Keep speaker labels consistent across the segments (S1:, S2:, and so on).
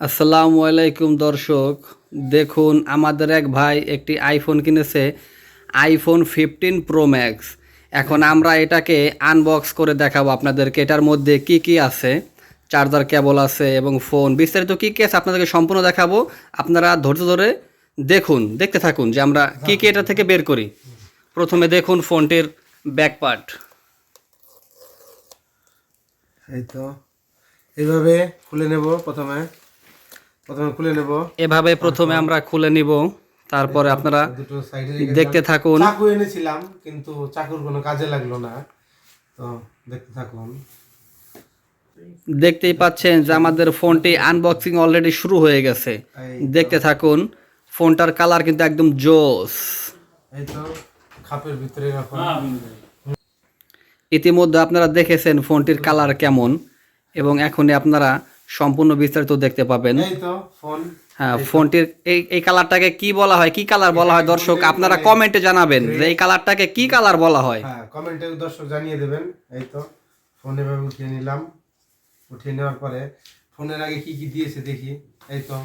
S1: আসসালামু আলাইকুম দর্শক, দেখুন আমাদের এক ভাই একটি আইফোন কিনেছে আইফোন ফিফটিন প্রো ম্যাক্স এখন আমরা এটাকে আনবক্স করে দেখাবো আপনাদেরকে, এটার মধ্যে কি কি আছে চার্জার কেবল আছে এবং ফোন বিস্তারিত কী কী আছে আপনাদেরকে সম্পূর্ণ দেখাবো, আপনারা ধৈর্য ধরে দেখুন, দেখতে থাকুন যে আমরা কি কি এটা থেকে বের করি। প্রথমে দেখুন ফোনটির ব্যাক পার্ট
S2: এই তো এইভাবে খুলে নেব প্রথমে। প্রথমে খুলে নেব।
S1: এভাবে প্রথমে আমরা খুলে নিব। তারপরে আপনারা দেখতে থাকুন।
S2: চাকু এনেছিলাম কিন্তু চাকুর কোনো কাজে লাগল না। তো দেখতে থাকুন।
S1: দেখতেই পাচ্ছেন যে আমাদের ফোনটি আনবক্সিং অলরেডি শুরু হয়ে গেছে। দেখতে থাকুন ফোনটার কালার কিন্তু একদম জোস।
S2: এই তো খাপের ভিতরে রাখুন।
S1: ইতিমধ্যে আপনারা দেখেছেন ফোনটির কালার কেমন এবং এখনই আপনারা সম্পূর্ণ বিস্তারিত দেখতে পাবেন।
S2: এই তো
S1: হ্যাঁ ফোনটির এই এই কালারটাকে কি বলা হয়? কি কালার বলা হয়? দর্শক আপনারা কমেন্টে জানাবেন যে এই কালারটাকে কি কালার বলা হয়।
S2: হ্যাঁ কমেন্টে দর্শক জানিয়ে দেবেন। এই তো ফোন এভাবে উঠিয়ে নিলাম। উঠিয়ে নেওয়ার পরে ফোনের আগে কি কি দিয়েছে দেখি। এই তো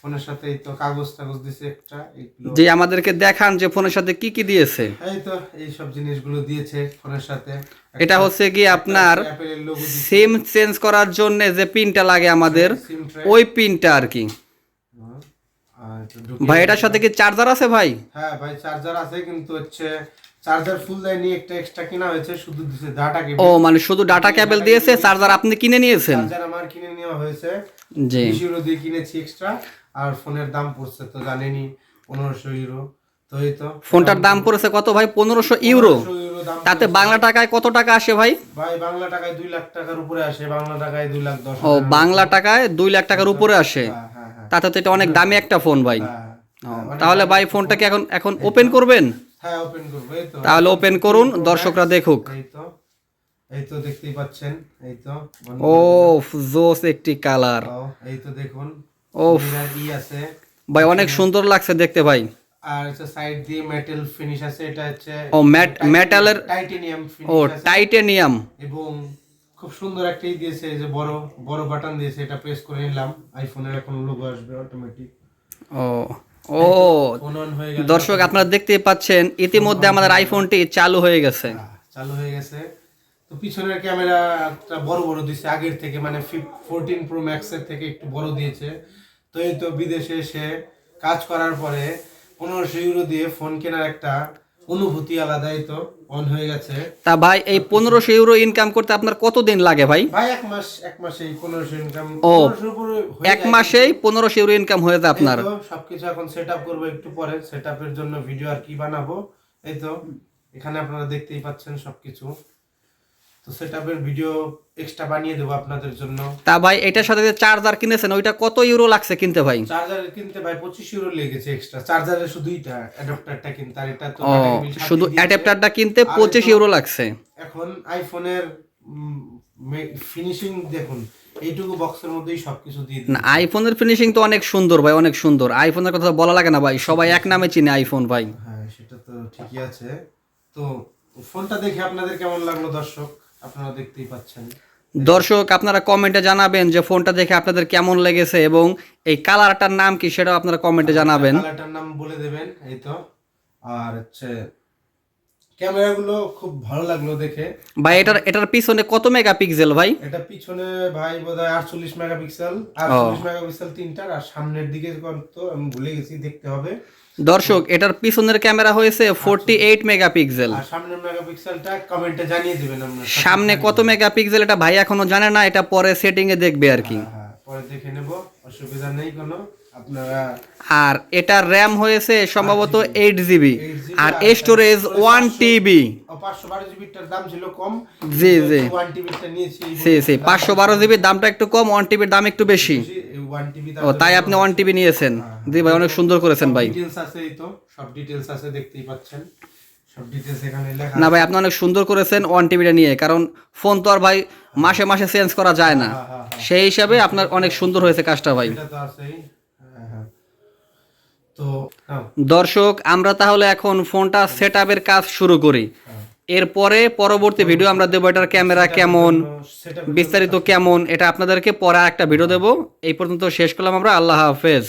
S2: ফোনের সাথে এই তো কাগজ টাগজ দিয়েছে একটা
S1: যে আমাদেরকে দেখান যে ফোনের সাথে কি কি দিয়েছে।
S2: এই তো এই সব জিনিসগুলো দিয়েছে ফোনের সাথে।
S1: এটা হচ্ছে কি আপনার সিম চেঞ্জ করার জন্য যে পিনটা লাগে আমাদের ওই পিনটা আর কি। ভাই এটার সাথে কি চার্জার আছে ভাই?
S2: হ্যাঁ ভাই চার্জার আছে কিন্তু হচ্ছে চার্জার ফুল দেয়নি একটা এক্সট্রা কিনা হয়েছে শুধু দিছে ডাটা কেবল
S1: ও মানে শুধু ডাটা কেবল দিয়েছে চার্জার আপনি কিনে নিয়েছেন?
S2: চার্জার আমার কিনে নেওয়া হয়েছে।
S1: জি।
S2: বিশ ইউরো দিয়ে কিনেছি এক্সট্রা আর ফোনের দাম পড়ছে তো জানেনি পনেরোশো ইউরো। তো এই তো।
S1: ফোনটার দাম পড়েছে কত ভাই? পনেরোশো ইউরো।
S2: 1500 ইউরো দাম
S1: তাতে বাংলা টাকায় কত টাকা আসে ভাই?
S2: ভাই বাংলা টাকায় দুই লাখ টাকার উপরে আসে বাংলা টাকায় দুই লাখ দশ
S1: ও বাংলা টাকায় দুই লাখ টাকার উপরে আসে?
S2: হ্যাঁ হ্যাঁ হ্যাঁ।
S1: তাতে তো এটা অনেক দামি একটা ফোন ভাই।
S2: হ্যাঁ
S1: তাহলে ভাই ফোনটাকে এখন এখন ওপেন করবেন?
S2: হ্যাঁ ওপেন করব এই তো।
S1: তাহলে ওপেন করুন দর্শকরা দেখুক।
S2: এই তো। এই তো দেখতেই পাচ্ছেন এই তো
S1: ও জোস একটি কালার
S2: এই তো দেখুন।
S1: ও
S2: আছে।
S1: ভাই অনেক সুন্দর লাগছে দেখতে ভাই।
S2: আর হচ্ছে সাইড দিয়ে মেটাল ফিনিশ আছে এটা হচ্ছে
S1: ও ম্যাট মেটালের
S2: টাইটেনিয়াম
S1: ও টাইটেনিয়াম
S2: এবং খুব সুন্দর একটা ই দিয়েছে এই যে বড় বড় বাটন দিয়েছে এটা প্রেস করে নিলাম। আইফোনের এখন লোগো আসবে অটোমেটিক
S1: ও ও দর্শক আপনারা দেখতেই পাচ্ছেন ইতিমধ্যে আমাদের আইফোনটি চালু হয়ে গেছে।
S2: চালু হয়ে গেছে। তো পিছনের ক্যামেরা একটা বড় বড় দিয়েছে আগের থেকে মানে ফোরটিন প্রো ম্যাক্সের থেকে একটু বড় দিয়েছে। তো এই তো বিদেশে এসে কাজ করার পরে পনেরোশো ইউরো দিয়ে ফোন কেনার একটা অনুভূতি আলাদা এই তো অন হয়ে গেছে।
S1: তা ভাই এই পনেরোশো ইউরো ইনকাম করতে আপনার কতদিন লাগে ভাই?
S2: ভাই এক মাস এক মাসে পনেরোশো ইনকাম
S1: ও, এক মাসেই পনেরোশো ইউরো ইনকাম হয়ে যায় আপনার।
S2: সবকিছু এখন সেট আপ করব একটু পরে সেট আপের জন্য ভিডিও আর কি বানাবো এই তো। এখানে আপনারা দেখতেই পাচ্ছেন সবকিছু। তো সেট আপের ভিডিও এক্সট্রা বানিয়ে দেবো আপনাদের জন্য।
S1: তা ভাই এটার সাথে যে চার্জার কিনেছেন ওইটা কত ইউরো লাগছে কিনতে ভাই?
S2: চার্জার কিনতে ভাই পঁচিশ ইউরো লেগেছে এক্সট্রা চার্জারের শুধু এইটা অ্যাডাপ্টারটা কিনতে আর এটা তো
S1: শুধু অ্যাডাপ্টারটা কিনতে
S2: আর
S1: পঁচিশ
S2: তো-
S1: ইউরো লাগছে।
S2: এখন আইফোনের ফিনিশিং দেখুন এইটুকু বক্সের মধ্যেই সবকিছু দিয়ে
S1: না আইফোনের ফিনিশিং তো অনেক সুন্দর ভাই অনেক সুন্দর। আইফোনের কথা বলা লাগে না ভাই সবাই এক নামে চিনে আইফোন ভাই।
S2: হ্যাঁ সেটা তো ঠিকই আছে। তো ফোনটা দেখে আপনাদের কেমন লাগল দর্শক? আপনারা দেখতেই পাচ্ছেন।
S1: দর্শক আপনারা কমেন্টে জানাবেন যে ফোনটা দেখে আপনাদের কেমন লেগেছে এবং এই কালারটার নাম কি সেটাও আপনারা কমেন্টে জানাবেন।
S2: কালারটার নাম বলে দেবেন এই তো। আর হচ্ছে ক্যামেরাগুলো খুব ভালো লাগল দেখে।
S1: ভাই এটার এটার পিছনে কত মেগাপিক্সেল ভাই?
S2: এটা পিছনে ভাই বোধহয় আটচল্লিশ মেগাপিক্সেল আটচল্লিশ মেগাপিক্সেল তিনটার আর সামনের দিকে কত আমি ভুলে গেছি দেখতে হবে।
S1: দর্শক এটার পিছনের ক্যামেরা হয়েছে ফোরটি এইট মেগাপিক্সেল
S2: আর সামনের মেগাপিক্সেলটা কমেন্টে জানিয়ে দিবেন আপনারা
S1: সামনে কত মেগাপিক্সেল এটা ভাই এখনও জানে না এটা পরে সেটিং এ দেখবে আর কি।
S2: হ্যাঁ পরে দেখে নেব অসুবিধা নেই কোনো। আপনারা
S1: আর এটার র্যাম হয়েছে সম্ভবত এইট জিবি
S2: 8GB
S1: আর স্টোরেজ ওয়ান টিবি
S2: পাঁচশো বারো জিবিটার দাম ছিল কম।
S1: জি জি।
S2: টিবিটা নিয়েছি
S1: সি পাঁচশো বারো জিবির দামটা একটু কম ওয়ান টিবির দাম একটু বেশি।
S2: ওয়ান
S1: ও তাই আপনি ওয়ান টিভি নিয়েছেন। জি ভাই অনেক সুন্দর করেছেন ভাই।
S2: ডিটেলস আছে এই তো সব ডিটেলস আছে দেখতেই পাচ্ছেন। সব ডিটেলস এখানে লেখা
S1: না ভাই আপনি অনেক সুন্দর করেছেন ওয়ান টিভিটা নিয়ে কারণ ফোন তো আর ভাই মাসে মাসে চেঞ্জ করা যায় না।
S2: হ্যাঁ, হ্যাঁ,
S1: সেই হিসাবে আপনার অনেক সুন্দর হয়েছে কাজটা ভাই।
S2: এটা তো আছেই। হ্যাঁ হ্যাঁ। তো
S1: দর্শক আমরা তাহলে এখন ফোনটা সেট কাজ শুরু করি। এরপরে পরবর্তী ভিডিও আমরা দেবো এটার ক্যামেরা কেমন বিস্তারিত কেমন এটা আপনাদেরকে পরে একটা ভিডিও দেবো। এই পর্যন্ত শেষ করলাম আমরা আল্লাহ হাফেজ।